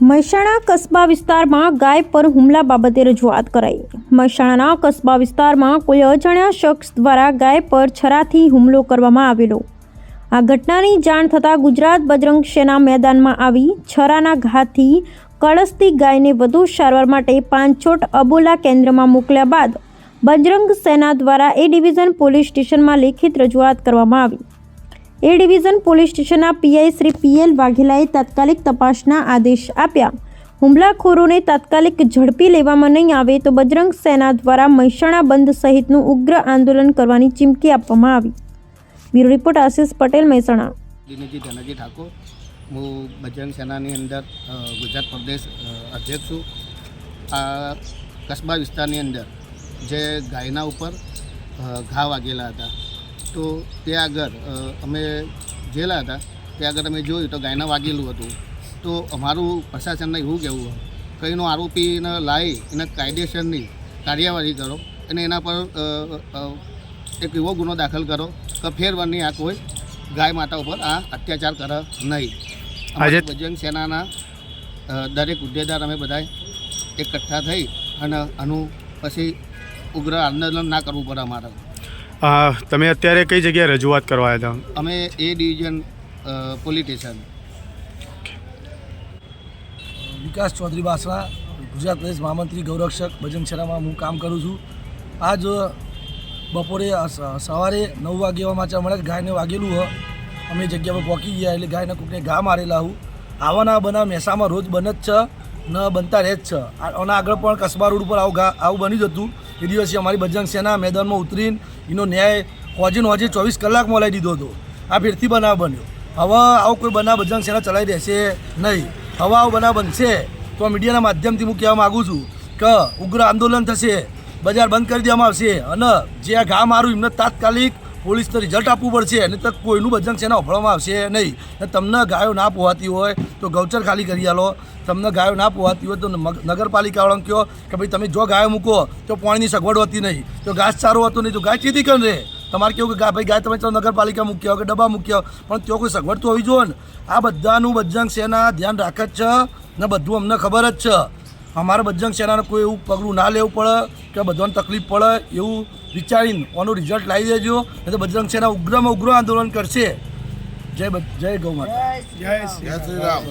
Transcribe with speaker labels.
Speaker 1: મહેસાણા કસ્બા વિસ્તારમાં ગાય પર હુમલા બાબતે રજૂઆત કરાઈ. મહેસાણાના કસ્બા વિસ્તારમાં કોઈ અજાણ્યા શખ્સ દ્વારા ગાય પર છરાથી હુમલો કરવામાં આવેલો. આ ઘટનાની જાણ થતાં ગુજરાત બજરંગ સેના મેદાનમાં આવી છરાના ઘાથી કળસતી ગાયને વધુ સારવાર માટે પાંચોટ અબોલા કેન્દ્રમાં મોકલ્યા બાદ બજરંગ સેના દ્વારા એ ડિવિઝન પોલીસ સ્ટેશનમાં લેખિત રજૂઆત કરવામાં આવી. એ ડિવિઝન પોલીસ સ્ટેશનના પીઆઈ શ્રી પીએલ વાઘેલાએ તાત્કાલિક તપાસના આદેશ આપ્યા. હુમલાખોરોને તાત્કાલિક ઝડપી લેવામાં નહીં આવે તો બજરંગ સેના દ્વારા મહેસાણા બંધ સહિતનું ઉગ્ર આંદોલન કરવાની ચીમકી આપવામાં આવી. Bureau report Ashish Patel, Mehsana.
Speaker 2: હું બજરંગ સેનાની અંદર ગુજરાત પ્રદેશ અધ્યક્ષ છું. આ કસ્બા વિસ્તારની અંદર જે ગાયના ઉપર ઘા વાગેલા હતા. તો ત્યાં આગળ અમે ગયેલા હતા. ત્યાં આગળ અમે જોયું તો ગાયના વાગેલું હતું. તો અમારું પ્રશાસનને એવું કહેવું કંઈનો આરોપીને લાવી એને કાયદેસરની કાર્યવાહી કરો અને એના પર એક એવો ગુનો દાખલ કરો કે ફેરવાની આ કોઈ ગાય માતા ઉપર આ અત્યાચાર કરે નહીં.
Speaker 3: આજે-
Speaker 2: બજરંગ સેનાના દરેક હોદ્દેદાર અમે બધા એકઠા થઈ અને આનું પછી ઉગ્ર આંદોલન ના કરવું પડે અમારે.
Speaker 3: તમે અત્યારે કઈ જગ્યાએ રજૂઆત કરવા આવ્યા હતા?
Speaker 2: અમે A division police station.
Speaker 4: Vikas Chaudhary Basra Gujarat પ્રદેશ મહામંત્રી ગૌરક્ષક ભજન શરામાં હું કામ કરું છું. આજ બપોરે સવારે નવ વાગ્યા માટે મળે જ ગાયને વાગેલું હોય અમે જગ્યા પર પહોંચી ગયા એટલે ગાયને કોકને ઘા મારેલા હું. આવાના બનાવ મહેસામાં રોજ બને જ છે ન બનતા રહે જ છે આના આગળ પણ કસ્બા રોડ ઉપર આવું ઘા આવું બની જ હતું એ દિવસે અમારી બજરંગ સેના મેદાનમાં ઉતરીને એનો ન્યાય હોજીને હોજી ચોવીસ કલાકમાં લઈ દીધો હતો. આ ફેરથી બનાવ બન્યો. હવે આવો કોઈ બનાવ બજરંગ સેના ચલાવી દેશે નહીં. હવે આવો બનાવ બનશે તો મીડિયાના માધ્યમથી હું કહેવા માગું છું કે ઉગ્ર આંદોલન થશે, બજાર બંધ કરી દેવામાં આવશે અને જે આ ઘા મારું એમને તાત્કાલિક પોલીસને રિઝલ્ટ આપવું પડશે. અને તો કોઈનું બજરંગ સેના ઓફળવામાં આવશે નહીં. તમને ગાયો ના પોહાતી હોય તો ગૌચર ખાલી કરી આલો. તમને ગાયો ના પોહાતી હોય તો નગરપાલિકાવાળાને કહો કે ભાઈ તમે જો ગાયો મૂકો તો પાણીની સગવડ હોતી નહીં. તો ઘાસ સારો હતો નહીં તો ગાય ચીધી કરે રહે તમારે કેવું કે ભાઈ ગાય તમે ચાલો નગરપાલિકા મૂક્યા કે ડબ્બા મૂક્યા? પણ ત્યાં કોઈ સગવડ તો હોવી જોઈએ ને આ બધાનું બજરંગ સેના ધ્યાન રાખે જ. છે ને બધું અમને ખબર જ છે. અમારે બજરંગ સેનાને કોઈ એવું પગલું ના લેવું પડે. કે બધાને તકલીફ પડે એવું વિચારીને ઓનું રિઝલ્ટ લાવી દેજો, નહીં તો બજરંગ સેના ઉગ્રમાં ઉગ્ર આંદોલન કરશે. જય જય ગૌ માતા.
Speaker 2: જય શ્રી રામ.